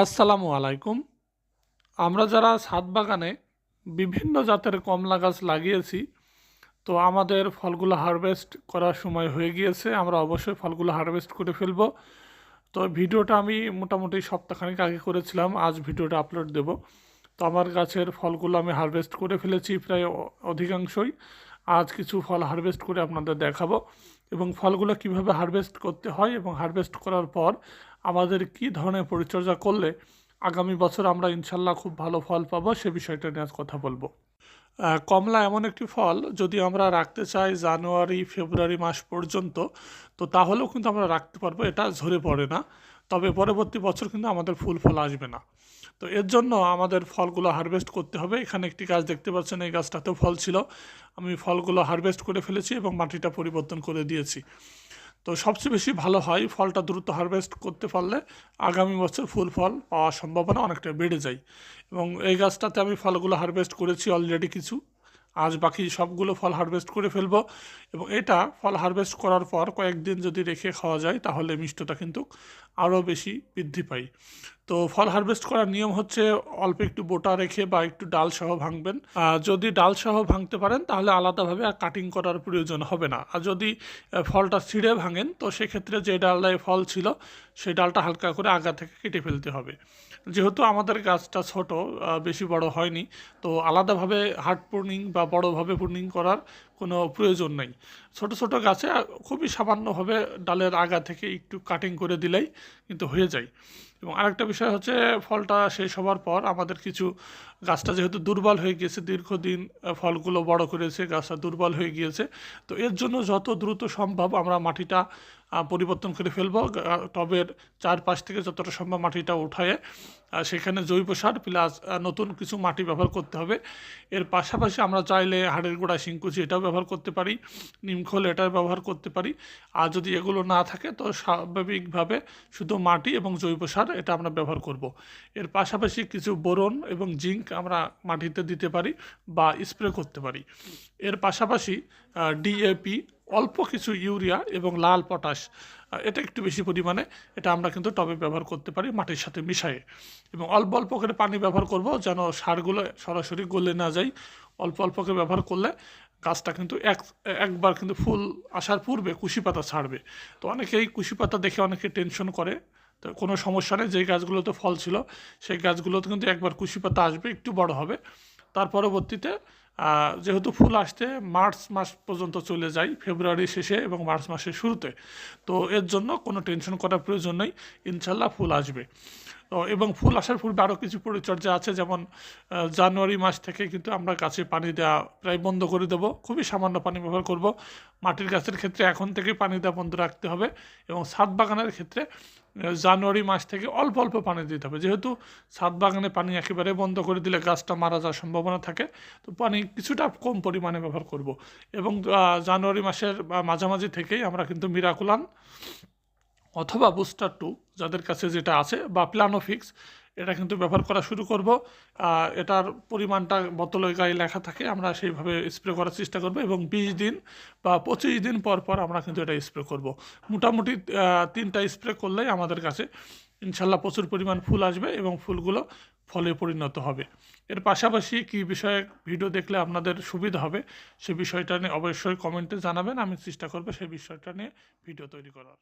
আসসালামু আলাইকুম। আমরা যারা ছাদ বাগানে বিভিন্ন জাতের কমলা গাছ লাগিয়েছি, তো আমাদের ফলগুলো হারভেস্ট করার সময় হয়ে গিয়েছে। আমরা অবশ্যই ফলগুলো হারভেস্ট করে ফেলব। তো ভিডিওটা আমি মোটামুটি সপ্তাহখানিক আগে করেছিলাম, আজ ভিডিওটা আপলোড দেব। তো আমার গাছের ফলগুলো আমি হারভেস্ট করে ফেলেছি প্রায় অধিকাংশই। আজ কিছু ফল হারভেস্ট করে আপনাদের দেখাবো। এবং ফলগুলো কীভাবে হারভেস্ট করতে হয় এবং হারভেস্ট করার পর আমাদের কি ধরনের পরিচর্যা করলে আগামী বছর আমরা ইনশাল্লাহ খুব ভালো ফল পাবো সে বিষয়টা নিয়ে আজ কথা বলব। কমলা এমন একটি ফল, যদি আমরা রাখতে চাই জানুয়ারি, ফেব্রুয়ারি মাস পর্যন্ত, তো তাহলেও কিন্তু আমরা রাখতে পারব, এটা ঝরে পড়ে না। তবে পরবর্তী বছর কিন্তু আমাদের ফুল ফল আসবে না। তো এর জন্য আমাদের ফলগুলো হারভেস্ট করতে হবে। এখানে একটি গাছ দেখতে পাচ্ছেন, এই গাছটাতেও ফল ছিল। আমি ফলগুলো হারভেস্ট করে ফেলেছি এবং মাটিটা পরিবর্তন করে দিয়েছি। তো সবচেয়ে বেশি ভালো হয় ফলটা দ্রুত হারভেস্ট করতে পারলে আগামী বছর ফুল ফল পাওয়ার সম্ভাবনা অনেকটা বেড়ে যায়। এবং এই গাছটাতে আমি ফলগুলো হারভেস্ট করেছি অলরেডি কিছু। আজ বাকি সবগুলো ফল হারভেস্ট করে ফেলব। এবং এটা ফল হারভেস্ট করার পর কয়েকদিন যদি রেখে খাওয়া যায় তাহলে মিষ্টতা কিন্তু আরও বেশি বৃদ্ধি পায়। তো ফল হারভেস্ট করার নিয়ম হচ্ছে অল্প একটু বোটা রেখে বা একটু ডাল সহ ভাঙবেন। যদি ডাল সহ ভাঙতে পারেন, তাহলে আলাদাভাবে আর কাটিং করার প্রয়োজন হবে না। আর যদি ফলটা ছিঁড়ে ভাঙেন, তো সেক্ষেত্রে যে ডালটায় ফল ছিল, সেই ডালটা হালকা করে আগা থেকে কেটে ফেলতে হবে। যেহেতু আমাদের গাছটা ছোট বেশি বড় হয়নি, তো আলাদাভাবে হার্ড পূর্ণিং বা বড়ভাবে পূর্ণিং করার কোনো প্রয়োজন নেই। ছোট ছোট গাছে খুবই সামান্যভাবে ডালের আগা থেকে একটু কাটিং করে দিলেই কিন্তু হয়ে যায়। এবং আরেকটা বিষয় হচ্ছে, ফলটা শেষ হওয়ার পর আমাদের কিছু গাছটা যেহেতু দুর্বল হয়ে গিয়েছে, দীর্ঘদিন ফলগুলো বড় করেছে, গাছটা দুর্বল হয়ে গিয়েছে, তো এর জন্য যত দ্রুত সম্ভব আমরা মাটিটা পরিবর্তন করে ফেলব। টবের চারপাশ থেকে যতটা সম্ভব মাটিটা উঠায়ে সেখানে জৈব সার প্লাস নতুন কিছু মাটি ব্যবহার করতে হবে। এর পাশাপাশি আমরা চাইলে হাড়ের গোড়া শিংকুচি এটাও ব্যবহার করতে পারি নিমখোল এটাও ব্যবহার করতে পারি। আর যদি এগুলো না থাকে, তো স্বাভাবিকভাবে শুধু মাটি এবং জৈব সার এটা আমরা ব্যবহার করব। এর পাশাপাশি কিছু বোরন এবং জিঙ্ক আমরা মাটিতে দিতে পারি বা স্প্রে করতে পারি। এর পাশাপাশি ডিএপি অল্প কিছু ইউরিয়া এবং লাল পটাশ এটা একটু বেশি পরিমাণে, এটা আমরা কিন্তু টবে ব্যবহার করতে পারি মাটির সাথে মিশিয়ে। এবং অল্প অল্প করে পানি ব্যবহার করব যেন সারগুলো সরাসরি গলে না যায়। অল্প অল্প করে ব্যবহার করলে গাছটা কিন্তু এক, একবার কিন্তু ফুল আসার পূর্বে কুশি পাতা ছাড়বে। তো অনেকেই কুশি পাতা দেখে অনেকে টেনশন করে। তো কোনো সমস্যা নেই, যেই গাছগুলোতে ফল ছিল, সেই গাছগুলোতে কিন্তু একবার কুশি পাতা আসবে, একটু বড় হবে। তার পরবর্তীতে যেহেতু ফুল আসতে মার্চ মাস পর্যন্ত চলে যায়, ফেব্রুয়ারি শেষে এবং মার্চ মাসের শুরুতে। তো এর জন্য কোনো টেনশন করার প্রয়োজন নেই, ইনশাল্লাহ ফুল আসবে। তো এবং ফুল আসার পূর্বে আরও কিছু পরিচর্যা আছে, যেমন জানুয়ারি মাস থেকে কিন্তু আমরা গাছে পানি দেওয়া প্রায় বন্ধ করে দেবো। খুবই সামান্য পানি ব্যবহার করব। মাটির গাছের ক্ষেত্রে এখন থেকে পানি দেওয়া বন্ধ রাখতে হবে এবং ছাদ বাগানের ক্ষেত্রে জানুয়ারি মাস থেকে অল্প অল্প পানি দিতে হবে। যেহেতু ছাদ বাগানে পানি একেবারে বন্ধ করে দিলে গাছটা মারা যাওয়ার সম্ভাবনা থাকে, তো পানি কিছুটা কম পরিমাণে ব্যবহার করব। এবং জানুয়ারি মাসের মাঝামাঝি থেকেই আমরা কিন্তু মিরাকুলান অথবা বুস্টার টু যাদের কাছে যেটা আছে বা প্লানোফিক্স এটা কিন্তু ব্যবহার করা শুরু করব। এটার পরিমাণটা বোতলের গায়ে লেখা থাকে, আমরা সেইভাবে স্প্রে করার চেষ্টা করব এবং বিশ দিন বা পঁচিশ দিন পর পর আমরা কিন্তু এটা স্প্রে করব। মোটামুটি তিনটা স্প্রে করলেই আমাদের কাছে ইনশাল্লাহ প্রচুর পরিমাণ ফুল আসবে এবং ফুলগুলো ফলে পরিণত হবে। এর পাশাপাশি কী বিষয়ে ভিডিও দেখলে আপনাদের সুবিধা হবে, সে বিষয়টা নিয়ে অবশ্যই কমেন্টে জানাবেন, আমি চেষ্টা করব সেই বিষয়টা নিয়ে ভিডিও তৈরি করার।